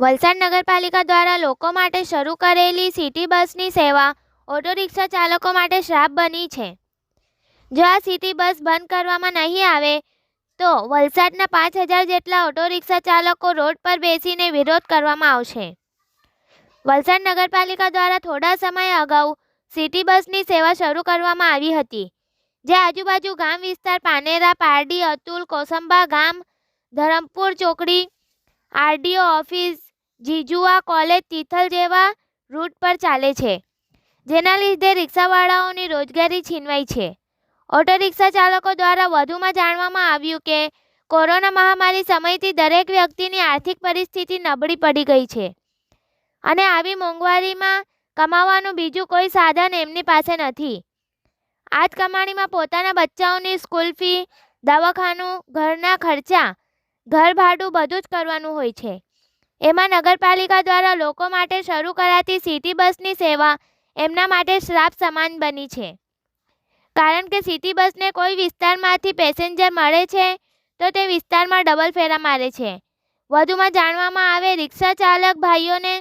વલસાડ નગરપાલિકા દ્વારા લોકો માટે શરૂ કરેલી સિટી બસની સેવા ઓટો રિક્ષા ચાલકો માટે શ્રાપ બની છે. જો આ સિટી બસ બંધ કરવામાં નહીં આવે, તો વલસાડના પાંચ હજાર જેટલા ઓટો રિક્ષા ચાલકો રોડ પર બેસીને વિરોધ કરવામાં આવશે. વલસાડ નગરપાલિકા દ્વારા થોડા સમય અગાઉ સિટી બસની સેવા શરૂ કરવામાં આવી હતી, જે આજુબાજુ ગામ વિસ્તાર પાનેરા, પારડી, અતુલ, કોસંબા ગામ, ધરમપુર ચોકડી, આરડીઓ ઓફિસ જીજુઆ કોલેજ તિથલ જેવા રૂટ પર ચાલે છે, જેના લીધે રિક્ષાવાળાઓની રોજગારી છીનવાઈ છે. ઓટો રિક્ષા ચાલકો દ્વારા વધુમાં જાણવામાં આવ્યું કે, કોરોના મહામારી સમયથી દરેક વ્યક્તિની આર્થિક પરિસ્થિતિ નબળી પડી ગઈ છે. અને આવી મોંઘવારીમાં કમાવાનું બીજું કોઈ સાધન એમની પાસે નથી. આ જ કમાણીમાં પોતાના બચ્ચાઓની સ્કૂલ ફી દવાખાનું, ઘરના ખર્ચા ઘર ભાડું બધું જ કરવાનું હોય છે. એમાં નગરપાલિકા દ્વારા લોકો માટે શરૂ કરાતી સિટી બસની સેવા એમના માટે શ્રાપ સમાન બની છે. કારણ કે સિટી બસને કોઈ વિસ્તારમાંથી પેસેન્જર મળે છે, તો તે વિસ્તારમાં ડબલ ફેરા મારે છે. વધુમાં જાણવામાં આવે, રિક્ષા ચાલક ભાઈઓને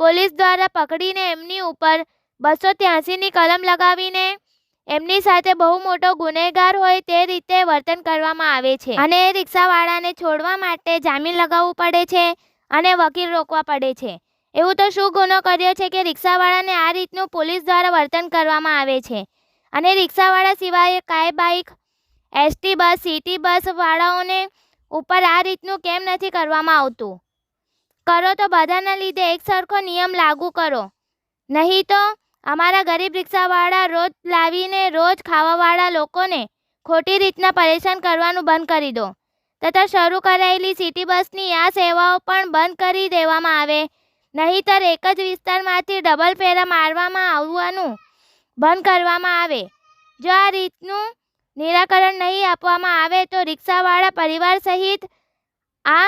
પોલીસ દ્વારા પકડીને એમની ઉપર બસો ત્યાસીની કલમ લગાવીને એમની સાથે બહુ મોટો ગુનેગાર હોય તે રીતે વર્તન કરવામાં આવે છે. અને એ રિક્ષાવાળાને છોડવા માટે જામીન લગાવવું પડે છે અને વકીલ રોકવા પડે છે. એવું તો શું ગુનો કર્યો છે કે રિક્ષાવાળાને આ રીતનું પોલીસ દ્વારા વર્તન કરવામાં આવે છે? અને રિક્ષાવાળા સિવાય કાય બાઇક એસટી બસ, સિટી બસવાળાઓને ઉપર આ રીતનું કેમ નથી કરવામાં આવતું? કરો તો બધાના લીધે એક સરખો નિયમ લાગુ કરો. નહીં તો અમારા ગરીબ રિક્ષાવાળા રોજ લાવીને રોજ ખાવાવાળા લોકોને ખોટી રીતના પરેશાન કરવાનું બંધ કરી દો. તથા શરૂ કરાયેલી સિટી બસની આ સેવાઓ પણ બંધ કરી દેવામાં આવે. નહીંતર એક જ વિસ્તારમાંથી ડબલ ફેરા મારવામાં આવવાનું બંધ કરવામાં આવે. જો આ રીતનું નિરાકરણ નહીં આપવામાં આવે તો રિક્ષાવાળા પરિવાર સહિત આ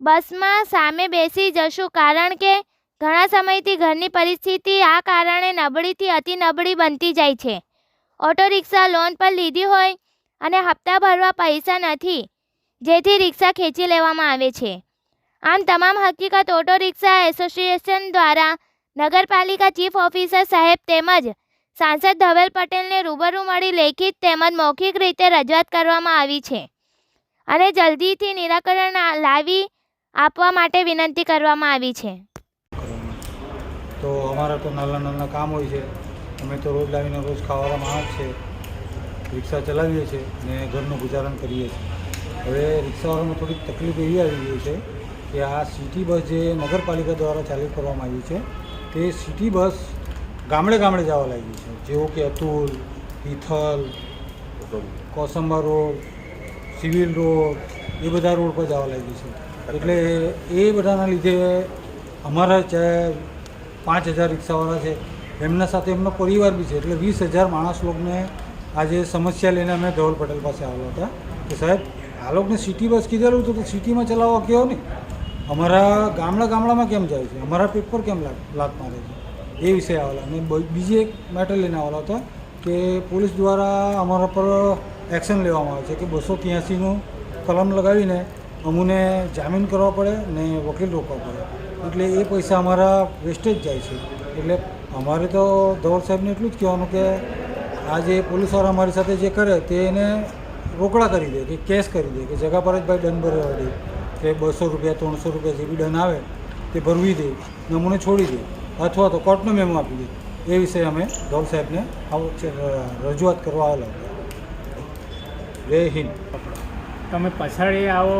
બસમાં સામે બેસી જશું. કારણ કે ઘણા સમયથી ઘરની પરિસ્થિતિ આ કારણે નબળીથી અતિ નબળી બનતી જાય છે. ઓટો રિક્ષા લોન પર લીધી હોય અને હપ્તા ભરવા પૈસા નથી. જેથી રિક્ષા ખેંચી લેવામાં આવે છે. આમ તમામ હકીકત ઓટો રિક્ષા એસોસિએશન દ્વારા નગરપાલિકા ચીફ ઓફિસર સાહેબ તેમજ સાંસદ ધવેલ પટેલને રૂબરૂ મળી લેખિત તેમજ મૌખિક રીતે રજૂઆત કરવામાં આવી છે અને જલ્દીથી નિરાકરણ લાવી આપવા માટે વિનંતી કરવામાં આવી છે. તો અમારા તો નાના નાના કામ હોય છે. અમે તો રોજ લાવીને રોજ ખાવાના માણસ છે. રિક્ષા ચલાવીએ છીએ ને ઘરનું ગુજારણ કરીએ છીએ. હવે રિક્ષાવાળામાં થોડીક તકલીફ એવી આવી ગઈ છે કે આ સિટી બસ જે નગરપાલિકા દ્વારા ચાલુ કરવામાં આવી છે, તે સિટી બસ ગામડે ગામડે જવા લાગી છે. જેવો કે Atul, Tithal, Kosamba road, civil road, એ બધા રોડ પર જવા લાગી છે. એટલે એ બધાના લીધે અમારા જે પાંચ હજાર રિક્ષાવાળા છે, એમના સાથે એમનો પરિવાર બી છે. એટલે વીસ હજાર માણસ લોકોને આજે સમસ્યા લઈને અમે ધવલ પટેલ પાસે આવેલા હતા કે સાહેબ આ લોકોને સિટી બસ કીધેલું હતું તો સિટીમાં ચલાવવા કહો ને, અમારા ગામડા ગામડામાં કેમ જાય છે? અમારા પેપર કેમ લાત મારે છે? એ વિષય આવેલા. અને બીજી એક મેટર લઈને આવેલા હતા કે પોલીસ દ્વારા અમારા પર એક્શન લેવામાં આવે છે કે બસો ત્યાંસીનું કલમ લગાવીને અમને જામીન કરવા પડે ને વકીલ રોકવા પડે. એટલે એ પૈસા અમારા વેસ્ટેજ જાય છે. એટલે અમારે તો ધવલ સાહેબને એટલું જ કહેવાનું કે આ જે પોલીસવાળા અમારી સાથે જે કરે તે એને રોકડા કરી દે, કે કેશ કરી દે, કે જગા પર જ ભાઈ દંડ ભરવા દે, કે બસો રૂપિયા, ત્રણસો રૂપિયા જે બી દંડ આવે, તે ભરવી દે, નમૂને છોડી દે, અથવા તો કોર્ટનો મેમો આપી દે. એ વિષય અમે ધોલ સાહેબને રજૂઆત કરવા આવેલા જય હિન્દ. તમે પછાડી આવો.